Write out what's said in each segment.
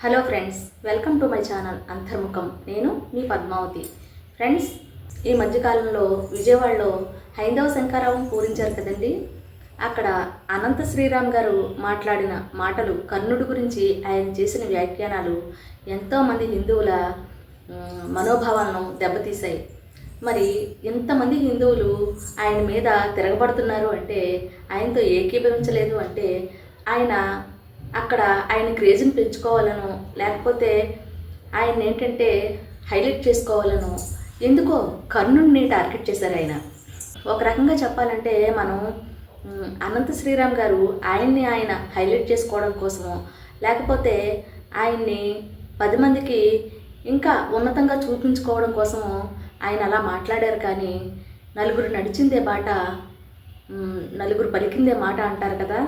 Hello friends welcome to my channel Antarmukham. నేను మీ Padmavati. Friends ఈ మధ్యకాలంలో విజయవాడలో హైందవ శంకరావం పూరించారు కదండి? అక్కడ అనంత శ్రీరామ్ గారు మాట్లాడిన మాటలు కర్ణుడి గురించి ఆయన చేసిన వ్యాఖ్యానాలు ఎంతోమంది హిందువుల మనోభావాలను దెబ్బతీశాయి. మరి ఇంతమంది హిందువులు ఆయన మీద తిరగబడుతున్నారు అంటే ఆయనతో ఏకీభవించలేదు అంటే ఆయన అక్కడ ఆయన క్రేజ్ని పెంచుకోవాలను లేకపోతే ఆయన ఏంటంటే హైలైట్ చేసుకోవాలను ఎందుకో కర్ణుడిని టార్గెట్ చేశారు ఆయన. ఒక రకంగా చెప్పాలంటే మనం అనంత శ్రీరామ్ గారు ఆయన్ని ఆయన హైలైట్ చేసుకోవడం కోసము లేకపోతే ఆయన్ని పది మందికి ఇంకా ఉన్నతంగా చూపించుకోవడం కోసము ఆయన అలా మాట్లాడారు కానీ నలుగురు నడిచిందే బాట నలుగురు పలికిందే మాట అంటారు కదా.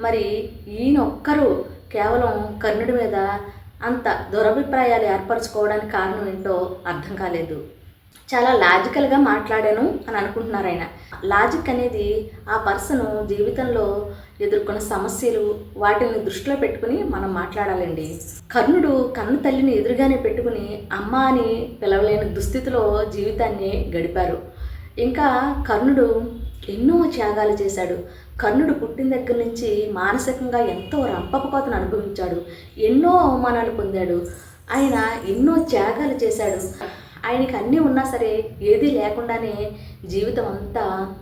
మరి ఈయన ఒక్కరు కేవలం కర్ణుడి మీద అంత దురభిప్రాయాలు ఏర్పరచుకోవడానికి కారణం ఏంటో అర్థం కాలేదు. చాలా లాజికల్గా మాట్లాడాను అని అనుకుంటున్నారు ఆయన. లాజిక్ అనేది ఆ పర్సన్ జీవితంలో ఎదుర్కొన్న సమస్యలు వాటిని దృష్టిలో పెట్టుకుని మనం మాట్లాడాలండి. కర్ణుడు కన్ను తల్లిని ఎదురుగానే పెట్టుకుని అమ్మ అని పిలవలేని దుస్థితిలో జీవితాన్ని గడిపారు. ఇంకా కర్ణుడు ఎన్నో త్యాగాలు చేశాడు. కర్ణుడు పుట్టిన దగ్గర నుంచి మానసికంగా ఎంతో రంపపకోతను అనుభవించాడు. ఎన్నో అవమానాలు పొందాడు. ఆయన ఎన్నో త్యాగాలు చేశాడు. ఆయనకి అన్నీ ఉన్నా సరే ఏదీ లేకుండానే జీవితం అంతా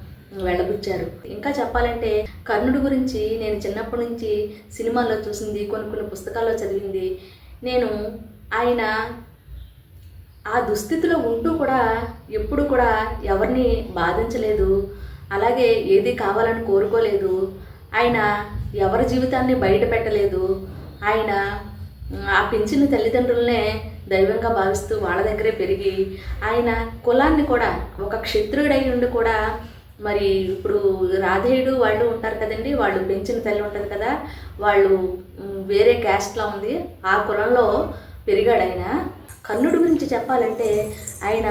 వెళ్ళబుచ్చారు. ఇంకా చెప్పాలంటే కర్ణుడి గురించి నేను చిన్నప్పటి నుంచి సినిమాల్లో చూసింది కొన్ని కొన్ని పుస్తకాల్లో చదివింది. నేను ఆయన ఆ దుస్థితిలో ఉంటూ కూడా ఎప్పుడు కూడా ఎవరిని బాధించలేదు. అలాగే ఏది కావాలని కోరుకోలేదు. ఆయన ఎవరి జీవితాన్ని బయట పెట్టలేదు. ఆయన ఆ పెంచిన తల్లిదండ్రులనే దైవంగా భావిస్తూ వాళ్ళ దగ్గరే పెరిగి ఆయన కులాన్ని కూడా ఒక క్షత్రుడై ఉండి కూడా మరి ఇప్పుడు రాధేయుడు వాళ్ళు ఉంటారు కదండి వాళ్ళు పెంచిన తల్లి ఉంటుంది కదా వాళ్ళు వేరే క్యాస్ట్లో ఉంది. ఆ కులంలో పెరిగాడు ఆయన. కర్ణుడి గురించి చెప్పాలంటే ఆయన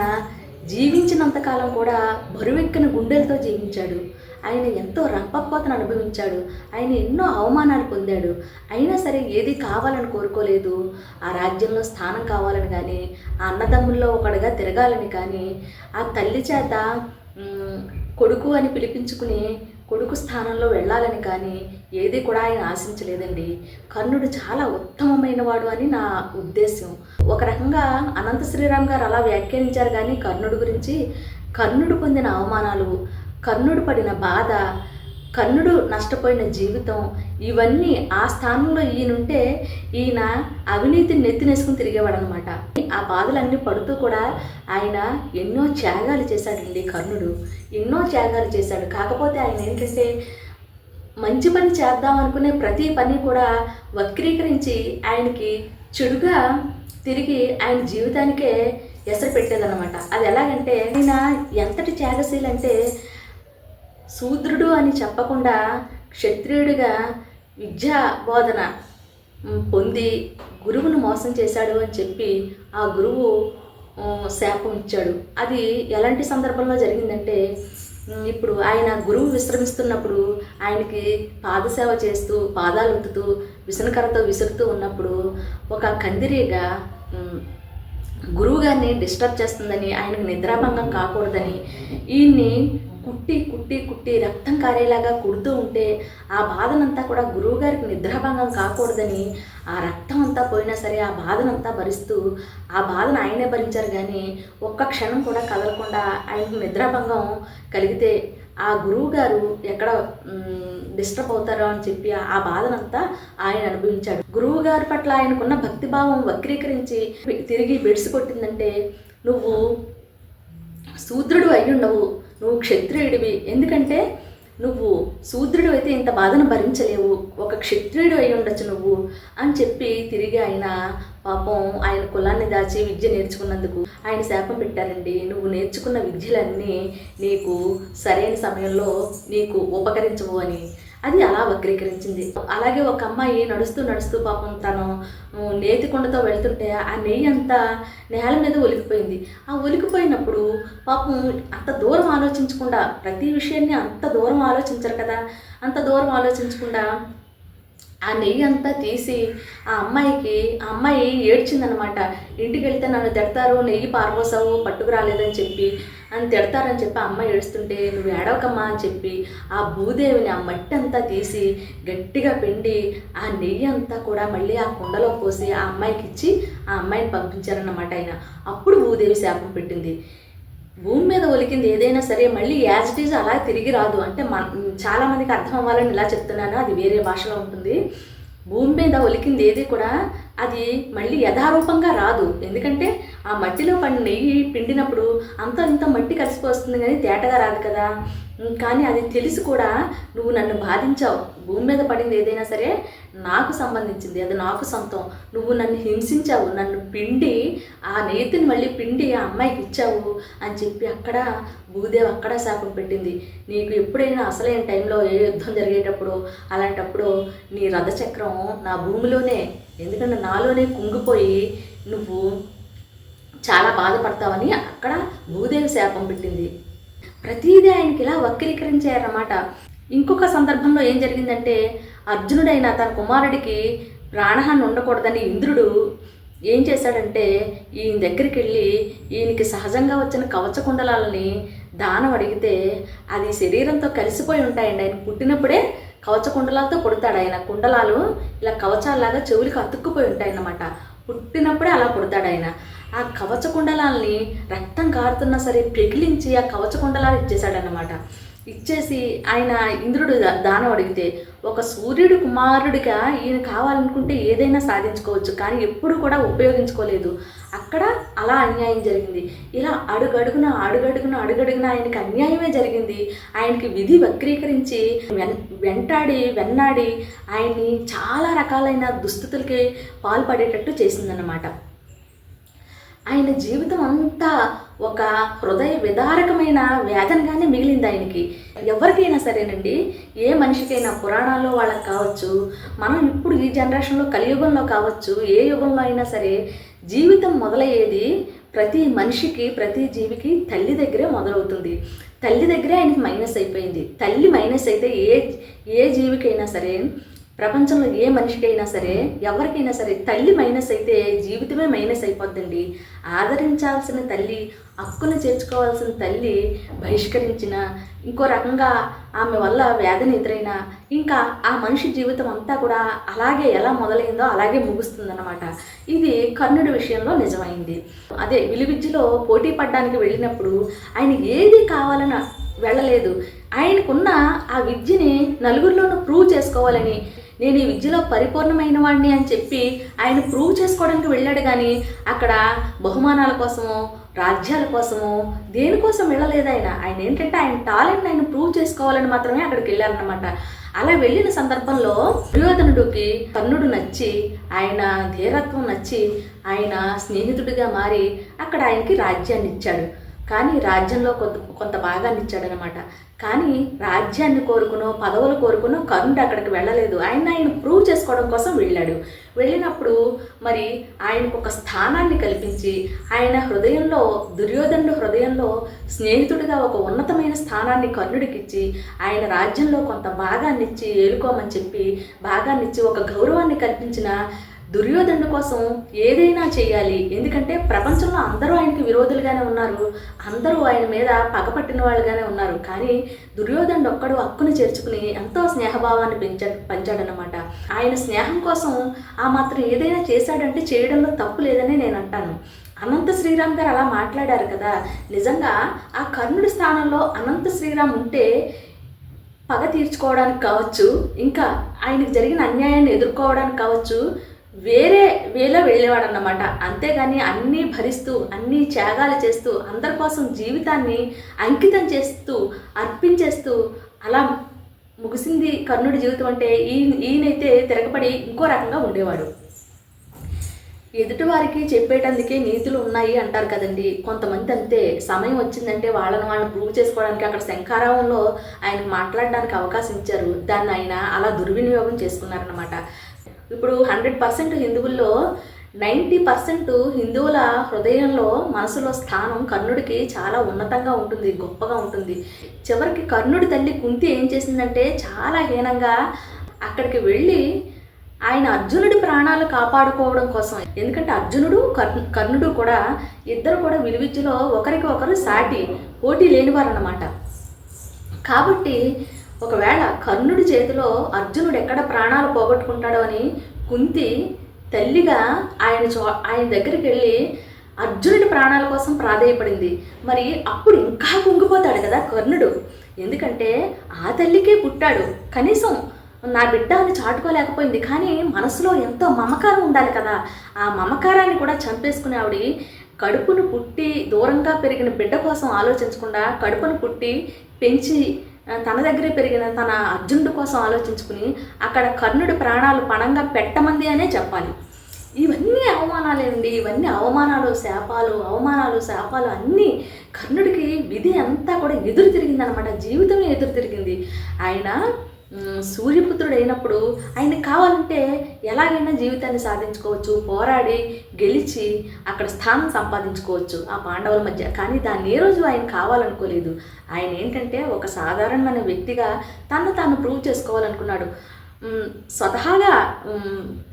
జీవించినంతకాలం కూడా బరువెక్కిన గుండెలతో జీవించాడు. ఆయన ఎంతో రంపపోతను అనుభవించాడు. ఆయన ఎన్నో అవమానాలు పొందాడు. అయినా సరే ఏది కావాలని కోరుకోలేదు. ఆ రాజ్యంలో స్థానం కావాలని కానీ ఆ అన్నదమ్ముల్లో ఒకడుగా తిరగాలని కానీ ఆ తల్లి చేత కొడుకు అని పిలిపించుకుని కొడుకు స్థానంలో వెళ్ళాలని కానీ ఏది కూడా ఆయన ఆశించలేదండి. కర్ణుడు చాలా ఉత్తమమైన వాడు అని నా ఉద్దేశం ఒక రకంగా అనంత శ్రీరామ్ గారు అలా వ్యాఖ్యానించారు కానీ కర్ణుడు గురించి కర్ణుడు పొందిన అవమానాలు కర్ణుడు పడిన బాధ కర్ణుడు నష్టపోయిన జీవితం ఇవన్నీ ఆ స్థానంలో ఈయనుంటే ఈయన అవినీతిని నెత్తినేసుకుని తిరిగేవాడు అనమాట ఆ బాధలన్నీ పడుతూ కూడా ఆయన ఎన్నో త్యాగాలు చేశాడండి కర్ణుడు. ఎన్నో త్యాగాలు చేశాడు. కాకపోతే ఆయన ఏంటంటే మంచి పని చేద్దాం అనుకునే ప్రతి పని కూడా వక్రీకరించి ఆయనకి చెడుగా తిరిగి ఆయన జీవితానికే ఎసరు పెట్టేదన్నమాట. అది ఎలాగంటే ఆయన ఎంతటి త్యాగశీలంటే అంటే శూద్రుడు అని చెప్పకుండా క్షత్రియుడిగా విద్యా బోధన పొంది గురువును మోసం చేశాడు అని చెప్పి ఆ గురువు శాపం ఇచ్చాడు. అది ఎలాంటి సందర్భంలో జరిగిందంటే ఇప్పుడు ఆయన గురువు విశ్రమిస్తున్నప్పుడు ఆయనకి పాదసేవ చేస్తూ పాదాలు ఉత్తుతూ విసనకరతో విసురుతూ ఉన్నప్పుడు ఒక కందిరీగా గురువుగారిని డిస్టర్బ్ చేస్తుందని ఆయనకు నిద్రాభంగం కాకూడదని ఈయన్ని కుట్టి కుట్టి కుట్టి రక్తం కారేలాగా కుడుతూ ఉంటే ఆ బాధనంతా కూడా గురువుగారికి నిద్రాభంగం కాకూడదని ఆ రక్తం అంతా పోయినా సరే ఆ బాధనంతా భరిస్తూ ఆ బాధను ఆయనే భరించారు కానీ ఒక్క క్షణం కూడా కదలకుండా ఆయనకు నిద్రాభంగం కలిగితే ఆ గురువు గారు ఎక్కడ డిస్టర్బ్ అవుతారో అని చెప్పి ఆ బాధనంతా ఆయన అనుభవించాడు. గురువు గారి పట్ల ఆయనకున్న భక్తిభావం వక్రీకరించి తిరిగి బెడిసి కొట్టిందంటే నువ్వు శూద్రుడు అయి ఉండవు నువ్వు క్షత్రియుడివి. ఎందుకంటే నువ్వు శూద్రుడు అయితే ఇంత బాధను భరించలేవు. ఒక క్షత్రియుడు అయి ఉండొచ్చు నువ్వు అని చెప్పి తిరిగి ఆయన పాపం ఆయన కులాన్ని దాచి విద్య నేర్చుకున్నందుకు ఆయన శాపం పెట్టారండి నువ్వు నేర్చుకున్న విద్యలన్నీ నీకు సరైన సమయంలో నీకు ఉపకరించవు అని. అది అలా వక్రీకరించింది. అలాగే ఒక అమ్మాయి నడుస్తూ నడుస్తూ పాపం తను నేతి కొండతో వెళ్తుంటే ఆ నెయ్యి అంతా నేల మీద ఒలికిపోయింది ఆ ఒలికిపోయినప్పుడు పాపం అంత దూరం ఆలోచించకుండా ప్రతి విషయాన్ని అంత దూరం ఆలోచించరు కదా. అంత దూరం ఆలోచించకుండా ఆ నెయ్యి అంతా తీసి ఆ అమ్మాయికి ఆ అమ్మాయి ఏడ్చిందనమాట. ఇంటికి వెళ్తే నన్ను తిడతారు నెయ్యి పారబోసావు పట్టుకురాలేదని చెప్పి అని తిడతారని చెప్పి ఆ అమ్మాయి ఏడుస్తుంటే నువ్వు ఏడవకమ్మా అని చెప్పి ఆ భూదేవిని ఆ మట్టి అంతా తీసి గట్టిగా పిండి ఆ నెయ్యి అంతా కూడా మళ్ళీ ఆ కుండలో పోసి ఆ అమ్మాయికి ఇచ్చి ఆ అమ్మాయిని పంపించారన్నమాట ఆయన. అప్పుడు భూదేవి శాపం పెట్టింది. భూమి మీద ఒలికింది ఏదైనా సరే మళ్ళీ యాజ్ ఇట్ ఈజ్ అలా తిరిగి రాదు. అంటే మన చాలా మందికి అర్థం అవ్వాలని ఇలా చెప్తున్నాను అది వేరే భాషలో ఉంటుంది. భూమి మీద ఒలికింది ఏది కూడా అది మళ్ళీ యథారూపంగా రాదు. ఎందుకంటే ఆ మట్టిలో పడిన నెయ్యి పిండినప్పుడు అంత ఇంత మట్టి కలిసిపోస్తుంది కానీ తేటగా రాదు కదా. కానీ అది తెలిసి కూడా నువ్వు నన్ను బాధించావు. భూమి మీద పడింది ఏదైనా సరే నాకు సంబంధించింది అది నాకు సొంతం. నువ్వు నన్ను హింసించావు నన్ను పిండి ఆ నేతిని మళ్ళీ పిండి ఆ అమ్మాయికి ఇచ్చావు అని చెప్పి అక్కడ భూదేవి అక్కడ శాపం పెట్టింది. నీకు ఎప్పుడైనా అసలైన టైంలో ఏ యుద్ధం జరిగేటప్పుడు అలాంటప్పుడు నీ రథచక్రం నా భూమిలోనే ఎందుకంటే నాలోనే కుంగిపోయి నువ్వు చాలా బాధపడతావని అక్కడ భూదేవి శాపం పెట్టింది. ప్రతిదీ ఆయనకి ఇలా వక్రీకరించారన్నమాట. ఇంకొక సందర్భంలో ఏం జరిగిందంటే అర్జునుడైన తన కుమారుడికి ప్రాణహాన్ని ఉండకూడదని ఇంద్రుడు ఏం చేశాడంటే ఈయన దగ్గరికి వెళ్ళి ఈయనకి సహజంగా వచ్చిన కవచ కుండలాలని దానం అడిగితే అది శరీరంతో కలిసిపోయి ఉంటాయండి. ఆయన పుట్టినప్పుడే కవచ కుండలాలతో పుడతాడు ఆయన కుండలాలు ఇలా కవచాల్లాగా చెవులకు అతుక్కుపోయి ఉంటాయన్నమాట. పుట్టినప్పుడే అలా పుడతాడు ఆయన. ఆ కవచకుండలాల్ని రక్తం కారుతున్నా సరే పెగిలించి ఆ కవచకుండలాలు ఇచ్చేశాడనమాట ఇచ్చేసి ఆయన ఇంద్రుడు దా- దానం అడిగితే ఒక సూర్యుడు కుమారుడిగా ఈయన కావాలనుకుంటే ఏదైనా సాధించుకోవచ్చు కానీ ఎప్పుడు కూడా ఉపయోగించుకోలేదు. అక్కడ అలా అన్యాయం జరిగింది. ఇలా అడుగడుగున అడుగడుగున అడుగడుగున ఆయనకి అన్యాయమే జరిగింది. ఆయనకి విధి వక్రీకరించి వెన్ వెంటాడి వెన్నాడి ఆయన్ని చాలా రకాలైన దుస్థితులకి పాల్పడేటట్టు చేసిందన్నమాట. ఆయన జీవితం అంతా ఒక హృదయ విదారకమైన వేదనగానే మిగిలింది ఆయనకి. ఎవరికైనా సరేనండి ఏ మనిషికైనా పురాణాల్లో వాళ్ళకి కావచ్చు మనం ఇప్పుడు ఈ జనరేషన్లో కలియుగంలో కావచ్చు ఏ యుగంలో అయినా సరే జీవితం మొదలయ్యేది ప్రతి మనిషికి ప్రతి జీవికి తల్లి దగ్గరే మొదలవుతుంది. తల్లి దగ్గరే ఆయనకి మైనస్ అయిపోయింది. తల్లి మైనస్ అయితే ఏ ఏ జీవికైనా సరే ప్రపంచంలో ఏ మనిషికైనా సరే ఎవరికైనా సరే తల్లి మైనస్ అయితే జీవితమే మైనస్ అయిపోద్దండి. ఆదరించాల్సిన తల్లి హక్కును చేర్చుకోవాల్సిన తల్లి బహిష్కరించిన ఇంకో రకంగా ఆమె వల్ల వేదన ఎదురైనా ఇంకా ఆ మనిషి జీవితం అంతా కూడా అలాగే ఎలా మొదలైందో అలాగే ముగుస్తుందన్నమాట. ఇది కర్ణుడి విషయంలో నిజమైంది. అదే విలువిద్యలో పోటీ పడడానికి వెళ్ళినప్పుడు ఆయన ఏది కావాలని వెళ్ళలేదు. ఆయనకున్న ఆ విద్యని నలుగురిలోనూ ప్రూవ్ చేసుకోవాలని నేను ఈ విద్యలో పరిపూర్ణమైన వాడిని అని చెప్పి ఆయన ప్రూవ్ చేసుకోవడానికి వెళ్ళాడు కానీ అక్కడ బహుమానాల కోసమో రాజ్యాల కోసమో దేనికోసం వెళ్ళలేదు ఆయన. ఆయన ఏంటంటే ఆయన టాలెంట్ ఆయన ప్రూవ్ చేసుకోవాలని మాత్రమే అక్కడికి వెళ్ళారనమాట అలా వెళ్ళిన సందర్భంలో దుర్యోధనుడికి కర్ణుడు నచ్చి ఆయన ధీరత్వం నచ్చి ఆయన స్నేహితుడిగా మారి అక్కడ ఆయనకి రాజ్యాన్ని ఇచ్చాడు. కానీ రాజ్యంలో కొంత కొంత భాగాన్ని ఇచ్చాడనమాట. కానీ రాజ్యాన్ని కోరుకునో పదవులు కోరుకునో కర్ణుడు అక్కడికి వెళ్ళలేదు. ఆయన ఆయన ప్రూవ్ చేసుకోవడం కోసం వెళ్ళాడు. వెళ్ళినప్పుడు మరి ఆయనకు ఒక స్థానాన్ని కల్పించి ఆయన హృదయంలో దుర్యోధనుడు హృదయంలో స్నేహితుడిగా ఒక ఉన్నతమైన స్థానాన్ని కర్ణుడికిచ్చి ఆయన రాజ్యంలో కొంత భాగాన్ని ఇచ్చి ఏలుకోమని చెప్పి భాగాన్నిచ్చి ఒక గౌరవాన్ని కల్పించిన దుర్యోధను కోసం ఏదైనా చేయాలి. ఎందుకంటే ప్రపంచంలో అందరూ ఆయనకి విరోధులుగానే ఉన్నారు. అందరూ ఆయన మీద పగపట్టిన వాళ్ళుగానే ఉన్నారు. కానీ దుర్యోధను ఒక్కడు హక్కును చేర్చుకుని ఎంతో స్నేహభావాన్ని పెంచ పెంచాడనమాట ఆయన స్నేహం కోసం ఆ మాత్రం ఏదైనా చేశాడంటే చేయడంలో తప్పు లేదని నేను అంటాను. అనంత శ్రీరామ్ గారు అలా మాట్లాడారు కదా. నిజంగా ఆ కర్ణుడి స్థానంలో అనంత శ్రీరామ్ ఉంటే పగ తీర్చుకోవడానికి కావచ్చు ఇంకా ఆయనకు జరిగిన అన్యాయాన్ని ఎదుర్కోవడానికి కావచ్చు వేరే వేలో వెళ్ళేవాడు అన్నమాట అంతేగాని అన్నీ భరిస్తూ అన్నీ త్యాగాలు చేస్తూ అందరి కోసం జీవితాన్ని అంకితం చేస్తూ అర్పించేస్తూ అలా ముగిసింది కర్ణుడి జీవితం అంటే ఈయన ఈయనైతే తిరగబడి ఇంకో రకంగా ఉండేవాడు. ఎదుటివారికి చెప్పేటందుకే నీతులు ఉన్నాయి అంటారు కదండి. కొంతమంది అంతే. సమయం వచ్చిందంటే వాళ్ళని వాళ్ళని ప్రూవ్ చేసుకోవడానికి అక్కడ శంఖారావంలో ఆయన మాట్లాడడానికి అవకాశం ఇచ్చారు. దాన్ని ఆయన అలా దుర్వినియోగం చేసుకున్నారనమాట ఇప్పుడు హండ్రెడ్ పర్సెంట్ హిందువుల్లో నైంటీ పర్సెంట్ హిందువుల హృదయంలో మనసులో స్థానం కర్ణుడికి చాలా ఉన్నతంగా ఉంటుంది గొప్పగా ఉంటుంది. చివరికి కర్ణుడి తల్లి కుంతి ఏం చేసిందంటే చాలా హీనంగా అక్కడికి వెళ్ళి ఆయన అర్జునుడి ప్రాణాలు కాపాడుకోవడం కోసం ఎందుకంటే అర్జునుడు కర్ణు కర్ణుడు కూడా ఇద్దరు కూడా విలువిద్యలో ఒకరికి ఒకరు సాటి పోటీ లేనివారు అన్నమాట కాబట్టి ఒకవేళ కర్ణుడి చేతిలో అర్జునుడు ఎక్కడ ప్రాణాలు పోగొట్టుకుంటాడో అని కుంతి తల్లిగా ఆయన చో ఆయన దగ్గరికి వెళ్ళి అర్జునుడి ప్రాణాల కోసం ప్రాధేయపడింది. మరి అప్పుడు ఇంకా కుంగిపోతాడు కదా కర్ణుడు. ఎందుకంటే ఆ తల్లికే పుట్టాడు. కనీసం నా బిడ్డ అని చాటుకోలేకపోయింది. కానీ మనసులో ఎంతో మమకారం ఉండాలి కదా. ఆ మమకారాన్ని కూడా చంపేసుకునే ఆవిడ కడుపును పుట్టి దూరంగా పెరిగిన బిడ్డ కోసం ఆలోచించకుండా కడుపును పుట్టి పెంచి తన దగ్గరే పెరిగిన తన అర్జునుడి కోసం ఆలోచించుకుని అక్కడ కర్ణుడి ప్రాణాలు పణంగా పెట్టమంది అనే చెప్పాలి. ఇవన్నీ అవమానాలేండి. ఇవన్నీ అవమానాలు శాపాలు అవమానాలు శాపాలు అన్నీ కర్ణుడికి విధి అంతా కూడా ఎదురు తిరిగిందనమాట. జీవితమే ఎదురు తిరిగింది. ఆయన సూర్యపుత్రుడు అయినప్పుడు ఆయనకి కావాలంటే ఎలాగైనా జీవితాన్ని సాధించుకోవచ్చు పోరాడి గెలిచి అక్కడ స్థానం సంపాదించుకోవచ్చు ఆ పాండవుల మధ్య. కానీ దాన్ని ఏ రోజు ఆయన కావాలనుకోలేదు. ఆయన ఏంటంటే ఒక సాధారణమైన వ్యక్తిగా తను తాను ప్రూవ్ చేసుకోవాలనుకున్నాడు. స్వతహాగా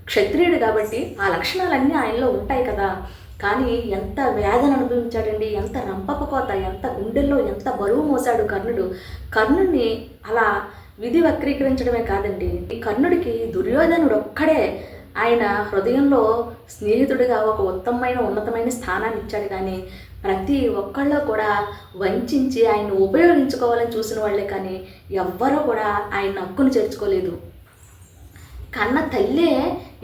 క్షత్రియుడు కాబట్టి ఆ లక్షణాలన్నీ ఆయనలో ఉంటాయి కదా. కానీ ఎంత వేదన అనుభవించాడండి ఎంత రంపపకోత ఎంత గుండెల్లో ఎంత బరువు మోసాడు కర్ణుడు. కర్ణుడిని అలా విధి వక్రీకరించడమే కాదండి. ఈ కర్ణుడికి దుర్యోధనుడు ఒక్కడే ఆయన హృదయంలో స్నేహితుడిగా ఒక ఉత్తమమైన ఉన్నతమైన స్థానాన్ని ఇచ్చాడు. కానీ ప్రతి ఒక్కళ్ళు కూడా వంచి ఆయన ఉపయోగించుకోవాలని చూసిన వాళ్ళే కానీ ఎవ్వరూ కూడా ఆయన హక్కును చేర్చుకోలేదు. కన్న తల్లే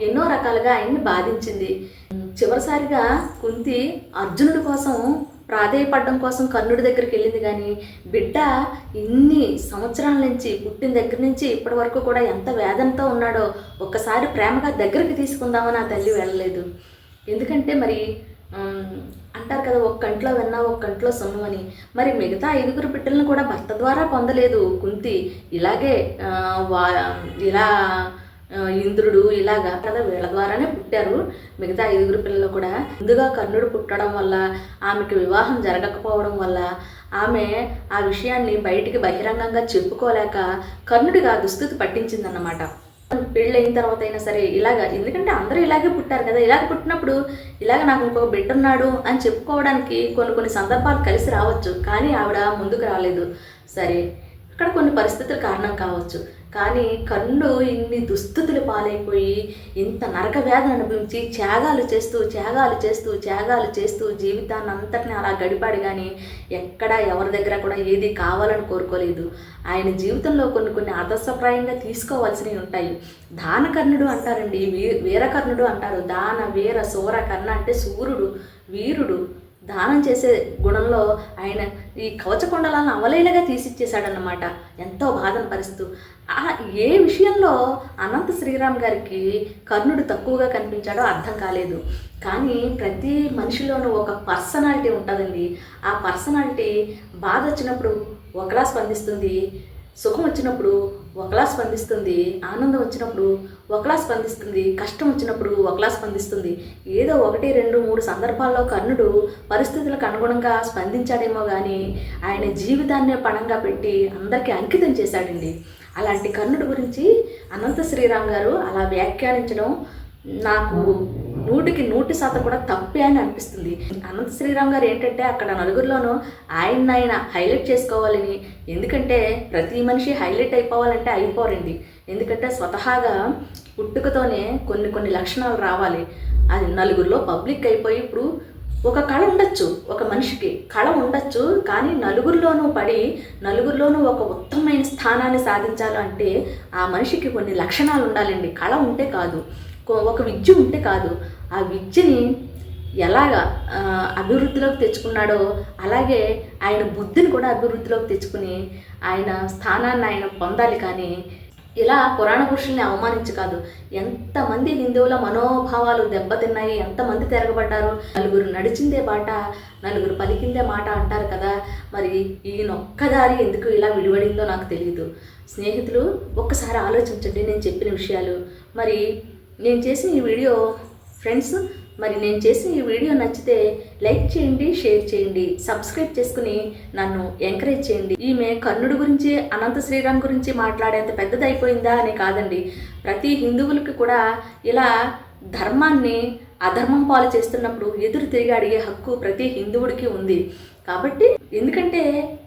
ఎన్నో రకాలుగా ఆయన్ని బాధించింది. చివరిసారిగా కుంతి అర్జునుడి కోసం ప్రాధేయపడడం కోసం కర్ణుడి దగ్గరికి వెళ్ళింది కానీ బిడ్డ ఇన్ని సంవత్సరాల నుంచి పుట్టిన దగ్గర నుంచి ఇప్పటి వరకు కూడా ఎంత వేదనతో ఉన్నాడో ఒక్కసారి ప్రేమగా దగ్గరికి తీసుకుందామని ఆ తల్లి వెళ్ళలేదు. ఎందుకంటే మరి అంటారు కదా ఒక కంట్లో వెన్నా ఒక కంట్లో సొమ్ము అని. మరి మిగతా ఐదుగురు బిడ్డలను కూడా భర్త ద్వారా పొందలేదు కుంతి. ఇలాగే వా ఇలా ఇంద్రుడు ఇలాగా కదా వీళ్ళ ద్వారానే పుట్టారు. మిగతా ఐదుగురు పిల్లలు కూడా. ముందుగా కర్ణుడు పుట్టడం వల్ల ఆమెకి వివాహం జరగకపోవడం వల్ల ఆమె ఆ విషయాన్ని బయటికి బహిరంగంగా చెప్పుకోలేక కర్ణుడిగా దుస్థితి పట్టించిందన్నమాట. పెళ్ళైన తర్వాత అయినా సరే ఇలాగ ఎందుకంటే అందరూ ఇలాగే పుట్టారు కదా ఇలాగ పుట్టినప్పుడు ఇలాగ నాకు ఇంకొక బిడ్డ ఉన్నాడు అని చెప్పుకోవడానికి కొన్ని కొన్ని సందర్భాలు కలిసి రావచ్చు. కానీ ఆవిడ ముందుకు రాలేదు. సరే అక్కడ కొన్ని పరిస్థితులు కారణం కావచ్చు. కానీ కన్ను ఇన్ని దుస్థితులు పాలైపోయి ఇంత నరక వేదన అనుభవించి త్యాగాలు చేస్తూ త్యాగాలు చేస్తూ త్యాగాలు చేస్తూ జీవితాన్ని అంతటిని అలా గడిపాడు కానీ ఎక్కడ ఎవరి దగ్గర కూడా ఏది కావాలని కోరుకోలేదు. ఆయన జీవితంలో కొన్ని కొన్ని ఆదర్శప్రాయంగా తీసుకోవాల్సినవి ఉంటాయి. దానకర్ణుడు అంటారండి వీ వీరకర్ణుడు అంటారు. దాన వీర సూర కర్ణ అంటే సూర్యుడు వీరుడు. దానం చేసే గుణంలో ఆయన ఈ కవచకొండలను అవలీలగా తీసిచ్చేశాడన్నమాట. ఎంతో బాధను పరిస్తూ ఆ ఏ విషయంలో అనంత శ్రీరామ్ గారికి కర్ణుడు తక్కువగా కనిపించాడో అర్థం కాలేదు. కానీ ప్రతి మనిషిలోనూ ఒక పర్సనాలిటీ ఉంటుందండి. ఆ పర్సనాలిటీ బాధ వచ్చినప్పుడు ఒకలా స్పందిస్తుంది. సుఖం వచ్చినప్పుడు ఒకలా స్పందిస్తుంది ఆనందం వచ్చినప్పుడు ఒకలా స్పందిస్తుంది కష్టం వచ్చినప్పుడు ఒకలా స్పందిస్తుంది. ఏదో ఒకటి రెండు మూడు సందర్భాల్లో కర్ణుడు పరిస్థితులకు అనుగుణంగా స్పందించాడేమో కానీ ఆయన జీవితాన్నే పణంగా పెట్టి అందరికీ అంకితం చేశాడండి. అలాంటి కర్ణుడు గురించి అనంత శ్రీరామ్ గారు అలా వ్యాఖ్యానించడం నాకు నూటికి నూటి శాతం కూడా తప్పే అని అనిపిస్తుంది. అనంత శ్రీరామ్ గారు ఏంటంటే అక్కడ నలుగురిలోనూ ఆయన ఆయన హైలైట్ చేసుకోవాలని ఎందుకంటే ప్రతి మనిషి హైలైట్ అయిపోవాలంటే అయిపోరండి. ఎందుకంటే స్వతహాగా పుట్టుకతోనే కొన్ని కొన్ని లక్షణాలు రావాలి. అది నలుగురిలో పబ్లిక్ అయిపోయి ఇప్పుడు ఒక కళ ఉండొచ్చు ఒక మనిషికి కళ ఉండొచ్చు కానీ నలుగురిలోనూ పడి నలుగురిలోనూ ఒక ఉత్తమమైన స్థానాన్ని సాధించాలి అంటే ఆ మనిషికి కొన్ని లక్షణాలు ఉండాలండి. కళ ఉంటే కాదు ఒక విద్య ఉంటే కాదు ఆ విద్యని ఎలాగ అభివృద్ధిలోకి తెచ్చుకున్నాడో అలాగే ఆయన బుద్ధిని కూడా అభివృద్ధిలోకి తెచ్చుకుని ఆయన స్థానాన్ని ఆయన పొందాలి కానీ ఇలా పురాణ పురుషుల్ని అవమానించి కాదు ఎంతమంది హిందువుల మనోభావాలు దెబ్బతిన్నాయి ఎంతమంది తిరగబడ్డారు నలుగురు నడిచిందే బాట నలుగురు పలికిందే మాట అంటారు కదా మరి ఈయన ఒక్కదారి ఎందుకు ఇలా విడివడిందో నాకు తెలియదు స్నేహితులు ఒక్కసారి ఆలోచించండి నేను చెప్పిన విషయాలు. మరి నేను చేసిన ఈ వీడియో ఫ్రెండ్స్ మరి నేను చేసిన ఈ వీడియో నచ్చితే లైక్ చేయండి షేర్ చేయండి సబ్స్క్రైబ్ చేసుకుని నన్ను ఎంకరేజ్ చేయండి. ఈమె కర్ణుడు గురించి అనంత శ్రీరామ్ గురించి మాట్లాడేంత పెద్దదైపోయిందా అని కాదండి. ప్రతి హిందువులకి కూడా ఇలా ధర్మాన్ని అధర్మం పాలు చేస్తున్నప్పుడు ఎదురు తిరిగి అడిగే హక్కు ప్రతి హిందువుడికి ఉంది. కాబట్టి ఎందుకంటే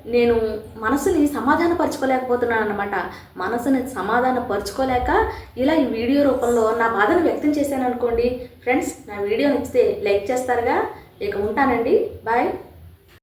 నేను మనసుని సమాధానపరచుకోలేకపోతున్నాను అనమాట మనసుని సమాధానపరచుకోలేక ఇలా ఈ వీడియో రూపంలో నా బాధను వ్యక్తం చేశాను అనుకోండి ఫ్రెండ్స్ నా వీడియో నచ్చితే లైక్ చేస్తారుగా. ఇక ఉంటానండి. బాయ్.